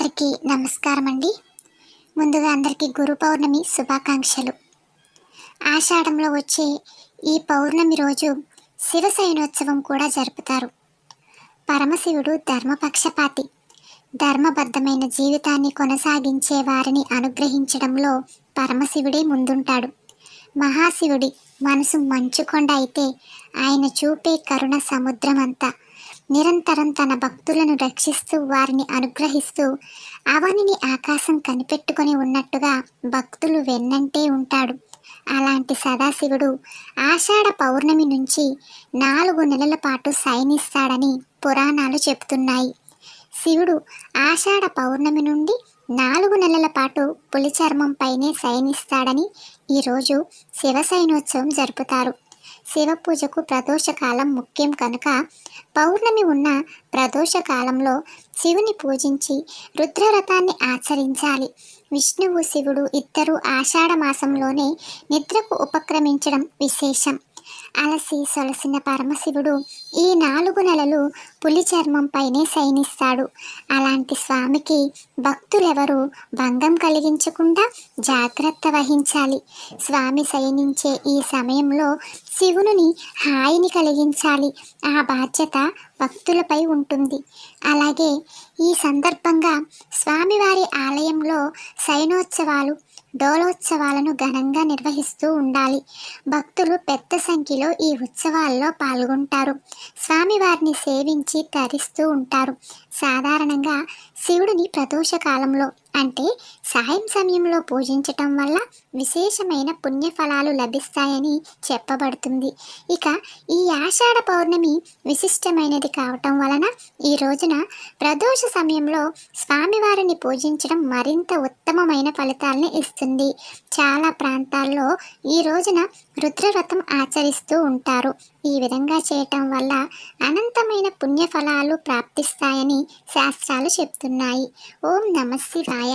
అందరికీ నమస్కారం అండి ముందుగా అందరికీ గురు పౌర్ణమి శుభాకాంక్షలు. ఆషాఢంలో వచ్చే ఈ పౌర్ణమి రోజు శివశయనోత్సవం కూడా జరుపుతారు. పరమశివుడు ధర్మపక్షపాతి. ధర్మబద్ధమైన జీవితాన్ని కొనసాగించే వారిని అనుగ్రహించడంలో పరమశివుడే ముందుంటాడు. మహాశివుడి మనసు మంచుకొండ అయితే ఆయన చూపే కరుణ సముద్రం అంతా నిరంతరం తన భక్తులను రక్షిస్తూ వారిని అనుగ్రహిస్తూ అవనిని ఆకాశం కనిపెట్టుకొని ఉన్నట్టుగా భక్తులు వెన్నంటే ఉంటాడు. అలాంటి సదాశివుడు ఆషాఢ పౌర్ణమి నుంచి నాలుగు నెలల పాటు సైనిస్తాడని పురాణాలు చెప్తున్నాయి శివుడు ఆషాఢ పౌర్ణమి నుండి నాలుగు నెలల పాటు పులి చర్మంపైనే శయనిస్తాడని ఈరోజు శివశైనోత్సవం జరుపుతారు. శివ పూజకు ప్రదోషకాలం ముఖ్యం కనుక పౌర్ణమి ఉన్న ప్రదోషకాలంలో శివుని పూజించి రుద్రవ్రతాన్ని ఆచరించాలి. విష్ణువు శివుడు ఇద్దరు ఆషాఢ మాసంలోనే నిద్రకు ఉపక్రమించడం విశేషం. అలసి సొలసిన పరమశివుడు ఈ నాలుగు నెలలు పులి చర్మంపైనే శయనిస్తాడు. అలాంటి స్వామికి భక్తులెవరూ భంగం కలిగించకుండా జాగ్రత్త వహించాలి. స్వామి శయనించే ఈ సమయంలో శివుని హాయిని కలిగించాలి. ఆ బాధ్యత భక్తులపై ఉంటుంది. అలాగే ఈ సందర్భంగా స్వామివారి ఆలయంలో శయనోత్సవాలు డోలోత్సవాలను ఘనంగా నిర్వహిస్తూ ఉండాలి. భక్తులు పెద్ద సంఖ్యలో ఈ ఉత్సవాల్లో పాల్గొంటారు. స్వామివారిని సేవించి తరిస్తూ ఉంటారు. సాధారణంగా శివుడిని ప్రదోష కాలంలో అంటే సాయం సమయంలో పూజించటం వల్ల విశేషమైన పుణ్యఫలాలు లభిస్తాయని చెప్పబడుతుంది. ఇక ఈ ఆషాఢ పౌర్ణమి విశిష్టమైనది కావటం వలన ఈ రోజున ప్రదోష సమయంలో స్వామివారిని పూజించడం మరింత ఉత్తమమైన ఫలితాలని ఇస్తుంది. చాలా ప్రాంతాల్లో ఈ రోజున రుద్రవ్రతం ఆచరిస్తూ ఉంటారు. ఈ విధంగా చేయటం వల్ల అనంతమైన పుణ్యఫలాలు ప్రాప్తిస్తాయని శాస్త్రాలు చెప్తున్నాయి. ఓం నమ శివాయ.